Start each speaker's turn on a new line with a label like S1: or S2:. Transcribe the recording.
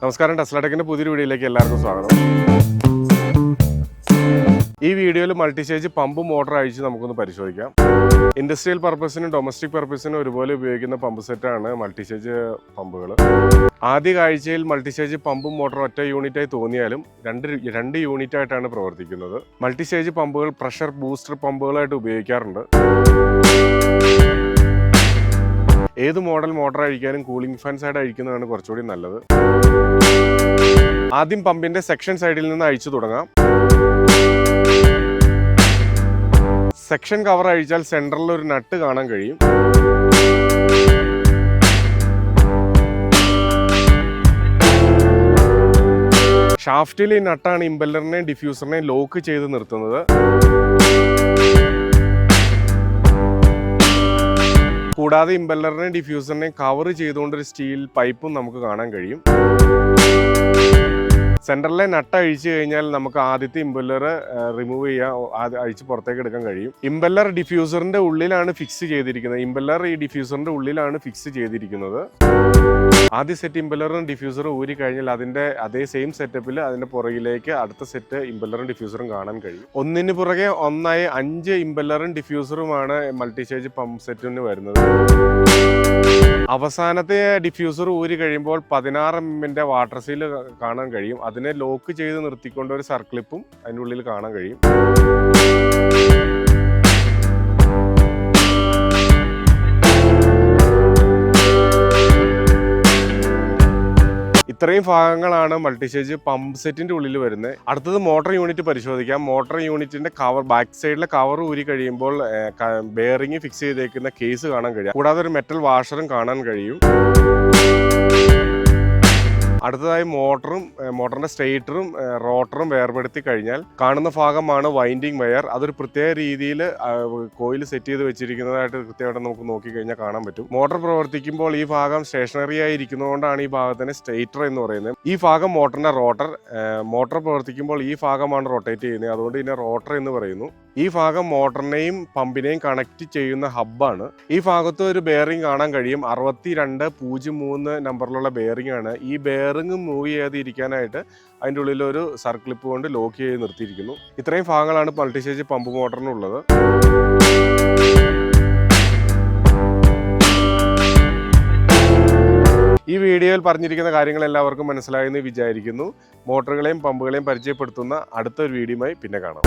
S1: നമസ്കാരം ടെസ്ലടക്കിന്റെ പുതിയൊരു വീഡിയോയിലേക്ക് എല്ലാവർക്കും സ്വാഗതം. ഈ വീഡിയോയിൽ മൾട്ടിസ്റ്റേജ് പമ്പ് മോട്ടർ അഴിച്ച് നമുക്കൊന്ന് പരിശോധിക്കാം. ഇൻഡസ്ട്രിയൽ പർപ്പസിനും ഡൊമസ്റ്റിക് പർപ്പസിനും ഒരുപോലെ ഉപയോഗിക്കുന്ന പമ്പ് സെറ്റാണ് മൾട്ടിസ്റ്റേജ് പമ്പുകൾ ആദ്യ കാഴ്ചയിൽ മൾട്ടിസ്റ്റേജ് പമ്പും മോട്ടർ ഒറ്റ യൂണിറ്റായി തോന്നിയാലും രണ്ട് രണ്ട് യൂണിറ്റ് ആയിട്ടാണ് പ്രവർത്തിക്കുന്നത്. മൾട്ടിസ്റ്റേജ് പമ്പുകൾ പ്രഷർ ബൂസ്റ്റർ പമ്പുകളായിട്ട് ഉപയോഗിക്കാറുണ്ട്. ഏത് മോഡൽ മോട്ടർ അഴിക്കാനും കൂളിംഗ് ഫാൻ സൈഡ് അഴിക്കുന്നതാണ് കുറച്ചുകൂടി നല്ലത്. ആദ്യം പമ്പിന്റെ സെക്ഷൻ സൈഡിൽ നിന്ന് അഴിച്ചു തുടങ്ങാം. സെക്ഷൻ കവർ അഴിച്ചാൽ സെൻട്രലിൽ ഒരു നട്ട് കാണാൻ കഴിയും. ഷാഫ്റ്റിൽ ഈ നട്ടാണ് ഇമ്പല്ലറിനെയും ഡിഫ്യൂസറിനെയും ലോക്ക് ചെയ്ത് നിർത്തുന്നത്. കൂടാതെ ഇമ്പല്ലറിനെയും ഡിഫ്യൂസറിനെയും കവർ ചെയ്തുകൊണ്ട് ഒരു സ്റ്റീൽ പൈപ്പും നമുക്ക് കാണാൻ കഴിയും. സെന്ററിലെ നട്ട് അഴിച്ചു കഴിഞ്ഞാൽ നമുക്ക് ആദ്യത്തെ ഇമ്പല്ലർ റിമൂവ് ചെയ്യാൻ അഴിച്ച് പുറത്തേക്ക് എടുക്കാൻ കഴിയും. ഇമ്പല്ലർ ഡിഫ്യൂസറിന്റെ ഉള്ളിലാണ് ഫിക്സ് ചെയ്തിരിക്കുന്നത്. ഇമ്പല്ലർ ഈ ഡിഫ്യൂസറിന്റെ ഉള്ളിലാണ് ഫിക്സ് ചെയ്തിരിക്കുന്നത്. ആദ്യ സെറ്റ് ഇമ്പല്ലറും ഡിഫ്യൂസറും ഊരി കഴിഞ്ഞാൽ അതിന്റെ അതേ സെയിം സെറ്റപ്പിൽ അതിന്റെ പുറകിലേക്ക് അടുത്ത സെറ്റ് ഇമ്പല്ലറും ഡിഫ്യൂസറും കാണാൻ കഴിയും. ഒന്നിന് പുറകെ ഒന്നായി അഞ്ച് ഇമ്പല്ലറും ഡിഫ്യൂസറുമാണ് മൾട്ടി മൾട്ടിസ്റ്റേജ് പമ്പ് സെറ്റിന് വരുന്നത്. അവസാനത്തെ ഡിഫ്യൂസർ ഊരി കഴിയുമ്പോൾ പതിനാറ് എമ്മിന്റെ വാട്ടർ സീൽ കാണാൻ കഴിയും. അതിനെ ലോക്ക് ചെയ്ത് നിർത്തിക്കൊണ്ട് ഒരു സർക്ലിപ്പും അതിനുള്ളിൽ കാണാൻ കഴിയും. ഇത്രയും ഭാഗങ്ങളാണ് മൾട്ടിസ്റ്റേജ് പമ്പ് സെറ്റിന്റെ ഉള്ളിൽ വരുന്നത്. അടുത്തത് മോട്ടർ യൂണിറ്റ് പരിശോധിക്കാം. മോട്ടർ യൂണിറ്റിന്റെ കവർ ബാക്ക് സൈഡിലെ കവർ ഊരി കഴിയുമ്പോൾ ബെയറിംഗ് ഫിക്സ് ചെയ്തേക്കുന്ന കേസ് കാണാൻ കഴിയും. കൂടാതെ ഒരു മെറ്റൽ വാഷറും കാണാൻ കഴിയും. അടുത്തതായി മോട്ടറും മോട്ടറിന്റെ സ്റ്റേറ്ററും റോട്ടറും വേർപെടുത്തി കഴിഞ്ഞാൽ കാണുന്ന ഭാഗമാണ് വൈൻഡിങ് വയർ അതൊരു പ്രത്യേക രീതിയിൽ കോയിൽ സെറ്റ് ചെയ്ത് വെച്ചിരിക്കുന്നതായിട്ട് കൃത്യമായിട്ട് നമുക്ക് നോക്കിക്കഴിഞ്ഞാൽ കാണാൻ പറ്റും. മോട്ടർ പ്രവർത്തിക്കുമ്പോൾ ഈ ഭാഗം സ്റ്റേഷനറി ആയി ഇരിക്കുന്നതുകൊണ്ടാണ് ഈ ഭാഗത്തിന് സ്റ്റേറ്റർ എന്ന് പറയുന്നത്. ഈ ഭാഗം മോട്ടറിന്റെ റോട്ടർ മോട്ടർ പ്രവർത്തിക്കുമ്പോൾ ഈ ഭാഗമാണ് റൊട്ടേറ്റ് ചെയ്യുന്നത്. അതുകൊണ്ട് ഇതിനെ റോട്ടർ എന്ന് പറയുന്നു. ഈ ഭാഗം മോട്ടറിനെയും പമ്പിനെയും കണക്ട് ചെയ്യുന്ന ഹബ്ബാണ് ഈ ഭാഗത്ത് ഒരു ബെയറിംഗ് കാണാൻ കഴിയും. അറുപത്തി രണ്ട് പൂജ്യം മൂന്ന് നമ്പറിലുള്ള ബെയറിംഗ് ആണ്. ഈ ബെയറിംഗ് മൂവ് ചെയ്യാതിരിക്കാനായിട്ട് അതിന്റെ ഉള്ളിൽ ഒരു സർക്ലിപ്പ് കൊണ്ട് ലോക്ക് ചെയ്ത് നിർത്തിയിരിക്കുന്നു. ഇത്രയും ഭാഗങ്ങളാണ് മൾട്ടിസ്റ്റേജ് പമ്പ് മോട്ടറിനുള്ളത് ഈ വീഡിയോയിൽ പറഞ്ഞിരിക്കുന്ന കാര്യങ്ങൾ എല്ലാവർക്കും മനസ്സിലായെന്ന് വിചാരിക്കുന്നു. മോട്ടറുകളെയും പമ്പുകളെയും പരിചയപ്പെടുത്തുന്ന അടുത്തൊരു വീഡിയോയുമായി പിന്നെ കാണാം.